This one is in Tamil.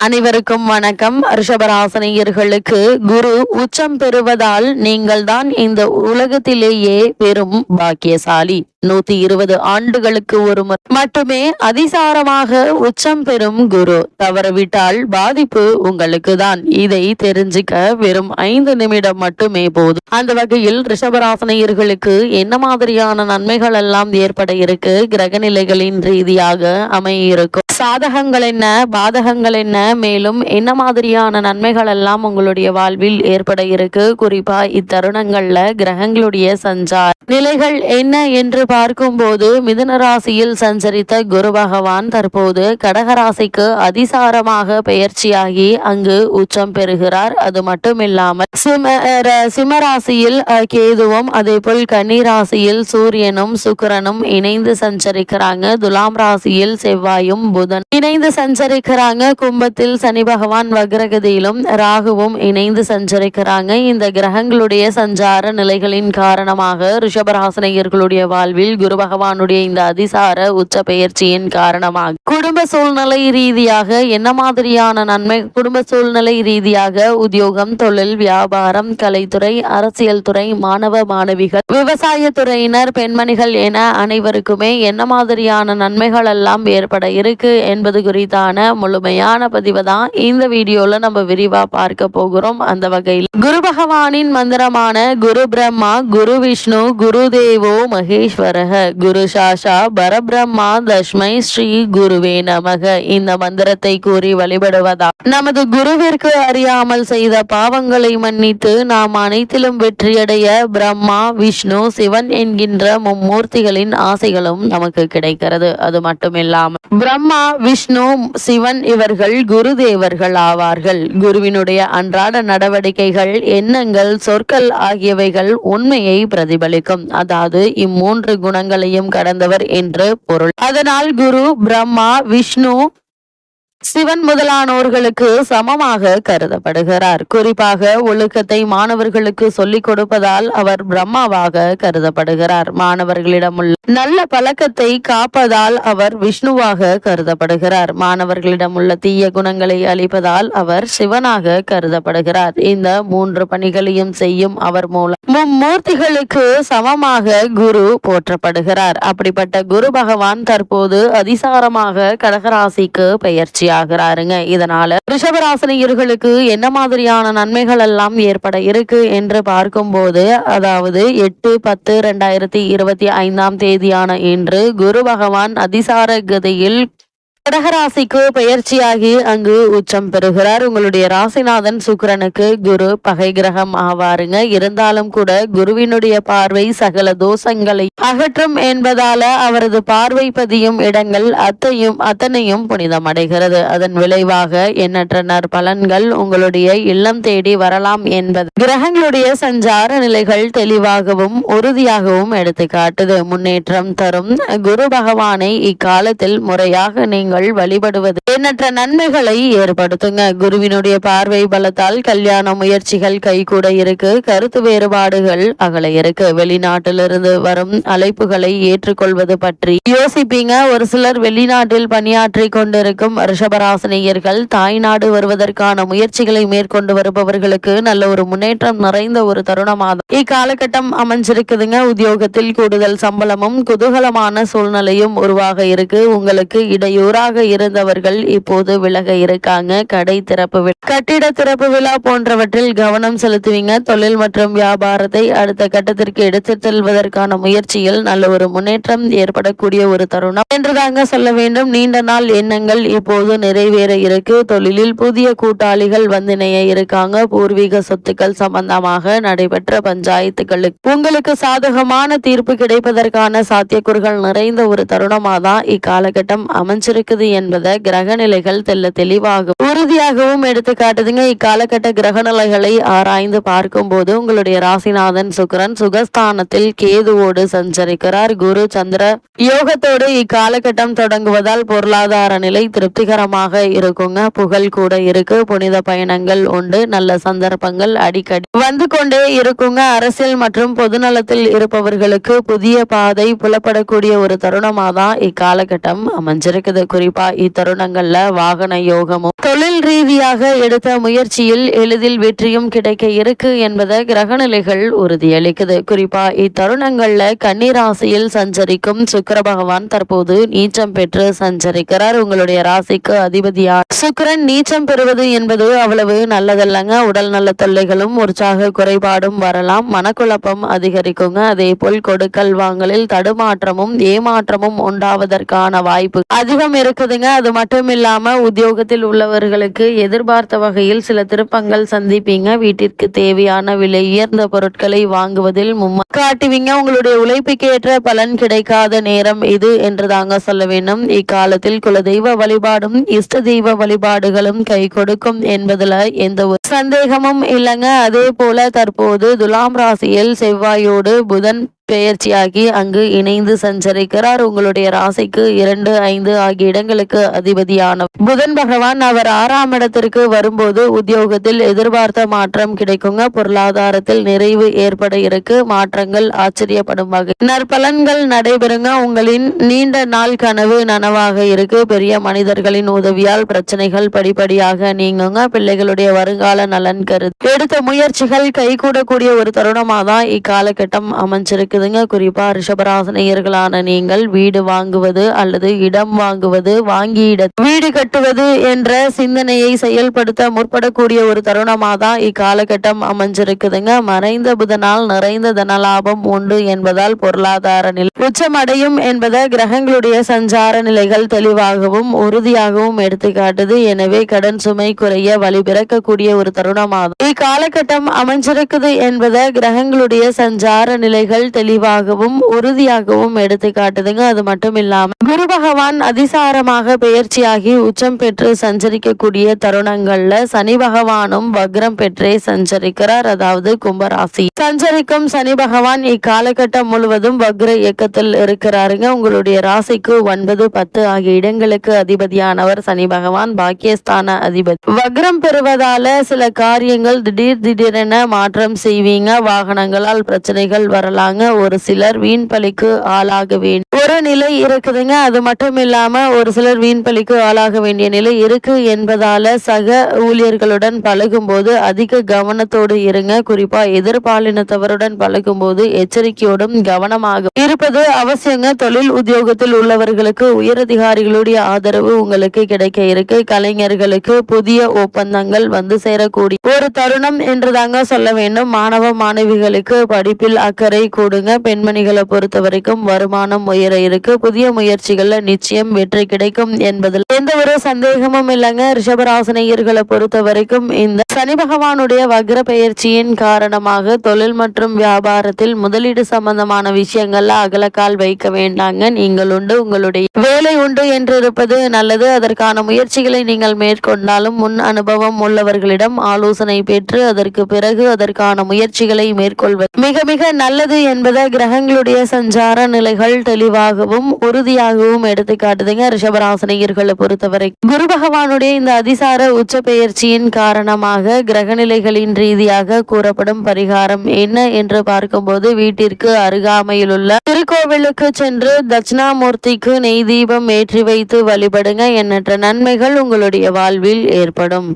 அனைவருக்கும் வணக்கம். ரிஷபராசனியர்களுக்கு குரு உச்சம் பெறுவதால் நீங்கள் தான் இந்த உலகத்திலேயே பெரும் பாக்கியசாலி. நூத்தி இருபது ஆண்டுகளுக்கு ஒரு முறை. மட்டுமே அதிசாரமாக உச்சம் பெறும் குரு. தவறவிட்டால் பாதிப்பு உங்களுக்கு தான் இதை தெரிஞ்சுக்க வெறும் ஐந்து நிமிடம் மட்டுமே போதும். அந்த வகையில் ரிஷபராசனையர்களுக்கு என்ன மாதிரியான நன்மைகள் எல்லாம் ஏற்பட இருக்கு? கிரக நிலைகளின் ரீதியாக அமைய இருக்கும் சாதகங்கள் என்ன? பாதகங்கள் என்ன? மேலும் என்ன மாதிரியான நன்மைகள் எல்லாம் உங்களுடைய வாழ்வில் ஏற்பட இருக்கு? குறிப்பா இத்தருணங்கள்ல கிரகங்களுடைய சஞ்சார் நிலைகள் என்ன என்று பார்க்கும்போது மிதுன ராசியில் சஞ்சரித்த குரு பகவான் தற்போது கடகராசிக்கு அதிசாரமாக பெயர்ச்சியாகி அங்கு உச்சம் பெறுகிறார். அது மட்டும் இல்லாமல் சிம ர- சிம்மராசியில் கேதுவும் அதே போல் கன்னிராசியில் சூரியனும் சுக்கிரனும் இணைந்து சஞ்சரிக்கிறாங்க. துலாம் ராசியில் செவ்வாயும் புதன் இணைந்து சஞ்சரிக்கிறாங்க. கும்பத்தில் சனி பகவான் வக்ரகதியிலும் ராகுவும் இணைந்து சஞ்சரிக்கிறாங்க. இந்த கிரகங்களுடைய சஞ்சார நிலைகளின் காரணமாக ரிஷபராசனையர்களுடைய வாழ்வில் குரு பகவானுடைய இந்த அதிசார உச்ச பெயர்ச்சியின் காரணமாக குடும்ப சூழ்நிலை ரீதியாக என்ன மாதிரியான நன்மை? குடும்ப சூழ்நிலை ரீதியாக உத்தியோகம் தொழில் வியாபாரம் கலைத்துறை அரசியல் துறை மாணவ மாணவிகள் விவசாய துறையினர் பெண்மணிகள் என அனைவருக்குமே என்ன மாதிரியான நன்மைகள் எல்லாம் ஏற்பட இருக்கு என்பது குறித்தான முழுமையான பதிவு தான் இந்த வீடியோல நம்ம விரிவா பார்க்க போகிறோம். அந்த வகையில் குரு பகவானின் மந்திரமான குரு பிரம்மா குரு விஷ்ணு குரு தேவோ மகேஸ்வரக குரு சாஷா பரபிரம்மா தஸ்மை ஸ்ரீ குருவே நமக. இந்த மந்திரத்தை கூறி வழிபடுவதா? நமது குருவிற்கு அறியாமல் செய்த பாவங்களை மன்னித்து நாம் அனைத்திலும் வெற்றியடைய பிரம்மா விஷ்ணு சிவன் என்கின்ற மும்மூர்த்திகளின் ஆசைகளும் நமக்கு கிடைக்கிறது. அது மட்டுமில்லாமல் பிரம்மா விஷ்ணு சிவன் இவர்கள் குரு தேவர்கள் ஆவார்கள். குருவினுடைய அன்றாட நடவடிக்கைகள் எண்ணங்கள் சொற்கள் ஆகியவைகள் உண்மையை பிரதிபலிக்கும். அதாவது இம்மூன்று குணங்களையும் கடந்தவர் என்று பொருள். அதனால் குரு பிரம்மா விஷ்ணு சிவன் முதலானோர்களுக்கு சமமாக கருதப்படுகிறார். குறிப்பாக ஒழுக்கத்தை மாணவர்களுக்கு சொல்லிக் கொடுப்பதால் அவர் பிரம்மாவாக கருதப்படுகிறார். மாணவர்களிடம் உள்ள நல்ல பழக்கத்தை காப்பதால் அவர் விஷ்ணுவாக கருதப்படுகிறார். மாணவர்களிடம் உள்ள தீய குணங்களை அளிப்பதால் அவர் சிவனாக கருதப்படுகிறார். இந்த மூன்று பணிகளையும் செய்யும் அவர் மூலம் மும்மூர்த்திகளுக்கு சமமாக குரு போற்றப்படுகிறார். அப்படிப்பட்ட குரு பகவான் தற்போது அதிசாரமாக கடகராசிக்கு ஆகிறாருங்க. இதனால ரிஷபராசினியர்களுக்கு என்ன மாதிரியான நன்மைகள் எல்லாம் ஏற்பட இருக்கு என்று பார்க்கும்போது அதாவது எட்டு பத்து ரெண்டாயிரத்தி இருபத்தி ஐந்தாம் தேதியான இன்று குரு பகவான் அதிசார கதையில் கடகராசிக்கு பெயர்ச்சியாகி அங்கு உச்சம் பெறுகிறார். உங்களுடைய ராசிநாதன் சுக்கிரனுக்கு குரு பகை கிரகம் ஆவாருங்க. இருந்தாலும் கூட குருவினுடைய பார்வை சகல தோஷங்களை அகற்றும் என்பதால அவரது பார்வை பதியும் இடங்கள் அத்தையும் அத்தனையும் புனிதமடைகிறது. அதன் விளைவாக எண்ணற்ற நற்பலன்கள் உங்களுடைய இல்லம் தேடி வரலாம் என்பது கிரகங்களுடைய சஞ்சார நிலைகள் தெளிவாகவும் உறுதியாகவும் எடுத்து காட்டுது முன்னேற்றம் தரும் குரு பகவானை இக்காலத்தில் முறையாக நீங்கள் வழிபடுவது எண்ணற்ற நன்மைகளை ஏற்படுத்துங்க. குருவினுடைய பார்வை பலத்தால் கல்யாண முயற்சிகள் கைகூட இருக்கு. கருத்து வேறுபாடுகள் அகல இருக்கு. வெளிநாட்டிலிருந்து வரும் அழைப்புகளை ஏற்றுக்கொள்வது பற்றி யோசிப்பீங்க. ஒரு சிலர் வெளிநாட்டில் பணியாற்றி கொண்டிருக்கும் ரிஷபராசினியர்கள் தாய்நாடு வருவதற்கான முயற்சிகளை மேற்கொண்டு வருபவர்களுக்கு நல்ல ஒரு முன்னேற்றம் நிறைந்த ஒரு தருணமாகும் இக்காலகட்டம் அமைஞ்சிருக்குதுங்க. உத்தியோகத்தில் கூடுதல் சம்பளமும் குதூகலமான சூழ்நிலையும் உருவாக இருக்கு. உங்களுக்கு இடையூறாக இருந்தவர்கள் இப்போது விலக இருக்காங்க. கடை திறப்பு விழா. கட்டிட திறப்பு விழா போன்றவற்றில் கவனம் செலுத்துவீங்க. தொழில் மற்றும் வியாபாரத்தை அடுத்த கட்டத்திற்கு எடுத்து செல்வதற்கான முயற்சியில் நல்ல ஒரு முன்னேற்றம் ஏற்படக்கூடிய ஒரு தருணம். என்றுதாங்க சொல்ல வேண்டும். நீண்ட நாள் எண்ணங்கள் இப்போது நிறைவேற இருக்கு. தொழிலில் புதிய கூட்டாளிகள் வந்து இணைய இருக்காங்க. பூர்வீக சொத்துக்கள் சம்பந்தமாக நடைபெற்ற பஞ்சாயத்துகளுக்கு உங்களுக்கு சாதகமான தீர்ப்பு கிடைப்பதற்கான சாத்தியக்கூறுகள் நிறைந்த ஒரு தருணமா தான் இக்காலகட்டம் அமைஞ்சிருக்குது. என்பதை கிரக நிலைகள் தெல்ல தெளிவாக உறுதியாகவும் எடுத்து காட்டுதுங்க. இக்காலகட்ட கிரக நிலைகளை ஆராய்ந்து பார்க்கும்போது உங்களுடைய ராசிநாதன் சுக்கிரன் சுகஸ்தானத்தில் கேதுவோடு சஞ்சரிக்கிறார். குரு சந்திர யோகத்தோடு இக்காலகட்டம் தொடங்குவதால் பொருளாதார நிலை திருப்திகரமாக இருக்குங்க. புகழ் கூட இருக்கு. புனித பயணங்கள் உண்டு. நல்ல சந்தர்ப்பங்கள் அடிக்கடி வந்து கொண்டே இருக்குங்க. அரசியல் மற்றும் பொதுநலத்தில் இருப்பவர்களுக்கு புதிய பாதை புலப்படக்கூடிய ஒரு தருணமாக தான் இக்காலகட்டம் அமைஞ்சிருக்குது. குறிப்பா இத்தருணங்கள்ல வாகன யோகமும் தொழில் ரீதியாக எடுத்த முயற்சியில் எளிதில் வெற்றியும் கிடைக்க இருக்கு என்பதை கிரகநிலைகள் உறுதியளிக்குது. குறிப்பா இத்தருணங்கள்ல கன்னிராசியில் சஞ்சரிக்கும் சுக்கர பகவான் தற்போது நீச்சம் பெற்று சஞ்சரிக்கிறார். உங்களுடைய ராசிக்கு அதிபதியா? சுக்கிரன் நீச்சம் பெறுவது என்பது அவ்வளவு நல்லதல்லங்க. உடல் நல தொல்லைகளும் உற்சாக குறைபாடும் வரலாம். மனக்குழப்பம் அதிகரிக்குங்க. அதே போல் கொடுக்கல் வாங்கலில் தடுமாற்றமும் ஏமாற்றமும் உண்டாவதற்கான வாய்ப்பு அதிகம் இருக்குதுங்க. அது மட்டும் இல்லாமல் உத்தியோகத்தில் உள்ளவர்களுக்கு எதிர்பார்த்த வகையில் சில திருப்பங்கள் சந்திப்பீங்க. வீட்டிற்கு தேவையான விலை உயர்ந்த பொருட்களை வாங்குவதில் காட்டுவீங்க. உங்களுடைய உழைப்புக்கு ஏற்ற பலன் கிடைக்காத நேரம் இது என்று தாங்க சொல்ல வேண்டும். இக்காலத்தில் குலதெய்வ வழிபாடும் இஷ்ட தெய்வ வழிபாடுகளும் கை கொடுக்கும் என்பதுல எந்த ஒரு சந்தேகமும் இல்லைங்க. அதே போல தற்போது துலாம் ராசியில் செவ்வாயோடு புதன் பெயர்ச்சியாகி அங்கு இணைந்து சஞ்சரிக்கிறார். உங்களுடைய ராசிக்கு இரண்டு ஐந்து ஆகிய இடங்களுக்கு அதிபதியான புதன் பகவான் அவர் ஆறாம் இடத்திற்கு வரும்போது உத்தியோகத்தில் எதிர்பார்த்த மாற்றம் கிடைக்குங்க. பொருளாதாரத்தில் நிறைவு ஏற்பட இருக்கு. மாற்றங்கள் ஆச்சரியப்படும் வகை. நற்பலன்கள் நடைபெறுங்க. உங்களின் நீண்ட நாள் கனவு நனவாக இருக்கு. பெரிய மனிதர்களின் உதவியால் பிரச்சனைகள் படிப்படியாக நீங்குங்க. பிள்ளைகளுடைய வருங்கால நலன் கருத்து எடுத்த முயற்சிகள் கைகூடக்கூடிய ஒரு தருணமாக தான் இக்காலகட்டம் அமைஞ்சிருக்கு. இருக்குதுங்க குறிப்பாக ரிஷபராசனையர்களான நீங்கள் வீடு வாங்குவது அல்லது இடம் வாங்குவது வாங்கி வீடு கட்டுவது என்ற சிந்தனையை செயல்படுத்த முற்படக்கூடிய ஒரு தருணமாக தான் இக்காலகட்டம் அமைஞ்சிருக்குதுங்க. மறைந்த புதனால் நிறைந்த தனலாபம் உண்டு என்பதால் பொருளாதார நிலை உச்சமடையும் என்பதை கிரகங்களுடைய சஞ்சார நிலைகள் தெளிவாகவும் உறுதியாகவும் எடுத்துக்காட்டுது. எனவே கடன் சுமை குறைய வழிபிறக்கக்கூடிய ஒரு தருணமாகும் இக்காலகட்டம் அமைஞ்சிருக்குது என்பதை கிரகங்களுடைய சஞ்சார நிலைகள் தெளிவாகவும் உறுதியாகவும் எடுத்து காட்டுதுங்க. அது மட்டும் இல்லாம குரு பகவான் அதிசாரமாக பெயர்ச்சியாகி உச்சம் பெற்று சஞ்சரிக்கக்கூடிய தருணங்கள்ல சனி பகவானும் வக்ரம் பெற்றே சஞ்சரிக்கிறார். அதாவது கும்பராசி. சஞ்சரிக்கும் சனி பகவான் இக்காலகட்டம் முழுவதும் வக்ர இயக்கத்தில் இருக்கிறாருங்க. உங்களுடைய ராசிக்கு ஒன்பது பத்து ஆகிய இடங்களுக்கு அதிபதியானவர் சனி பகவான் பாக்கியஸ்தான அதிபதி. வக்ரம் பெறுவதால சில காரியங்கள் திடீர் திடீரென மாற்றம் செய்வீங்க. வாகனங்களால் பிரச்சனைகள் வரலாங்க. ஒரு சிலர் வீண் பழிக்கு ஆளாக வேண்டும் ஒரு நிலை இருக்குதுங்க. அது மட்டும் இல்லாமல் ஒரு சிலர் வீண் பலிக்கு ஆளாக வேண்டிய நிலை இருக்குது என்பதால் சக ஊழியர்களுடன் பழகும்போது அதிக கவனத்தோடு இருங்க. குறிப்பாக எதிர்பாலினத்தவருடன் பழகும்போது எச்சரிக்கையோடும் கவனமாக இருப்பது அவசியங்க. தொழில் உத்தியோகத்தில் உள்ளவர்களுக்கு உயரதிகாரிகளுடைய ஆதரவு உங்களுக்கு கிடைக்க இருக்கு. கலைஞர்களுக்கு புதிய ஒப்பந்தங்கள் வந்து சேரக்கூடிய ஒரு தருணம் என்று தாங்க சொல்ல வேண்டும். மாணவ மாணவிகளுக்கு படிப்பில் அக்கறை கொடுங்க. பெண்மணிகளை பொறுத்த வரைக்கும் வருமானம் உயர் இருக்கு. புதிய முயற்சிகள்ல நிச்சயம் வெற்றி கிடைக்கும் என்பதில் எந்த ஒரு சந்தேகமும் இல்லைங்க. ரிஷபராசனையர்களை பொறுத்த வரைக்கும் இந்த சனி பகவானுடைய வக்ர பெயர்ச்சியின் காரணமாக தொழில் மற்றும் வியாபாரத்தில் முதலீடு சம்பந்தமான விஷயங்கள்ல அகலக்கால் வைக்க வேண்டாங்க. நீங்கள் உண்டு உங்களுடைய வேலை உண்டு என்று இருப்பது நல்லது. அதற்கான முயற்சிகளை நீங்கள் மேற்கொண்டாலும் முன் அனுபவம் உள்ளவர்களிடம் ஆலோசனை பெற்று அதற்கு பிறகு அதற்கான முயற்சிகளை மேற்கொள்வது மிக மிக நல்லது என்பதை கிரகங்களுடைய சஞ்சார நிலைகள் தெளிவாக தெளிவாகவும் உறுதியாகவும் எடுத்து காட்டுதுங்க. ரிஷபராசனியர்களை பொறுத்தவரை குரு பகவானுடைய இந்த அதிசார உச்ச பெயர்ச்சியின் காரணமாக கிரகநிலைகளின் ரீதியாக கூறப்படும் பரிகாரம் என்ன என்று பார்க்கும்போது வீட்டிற்கு அருகாமையில் உள்ள திருக்கோவிலுக்கு சென்று தட்சிணாமூர்த்திக்கு நெய் தீபம் ஏற்றி வைத்து வழிபடுங்க. எண்ணற்ற நன்மைகள் உங்களுடைய வாழ்வில் ஏற்படும்.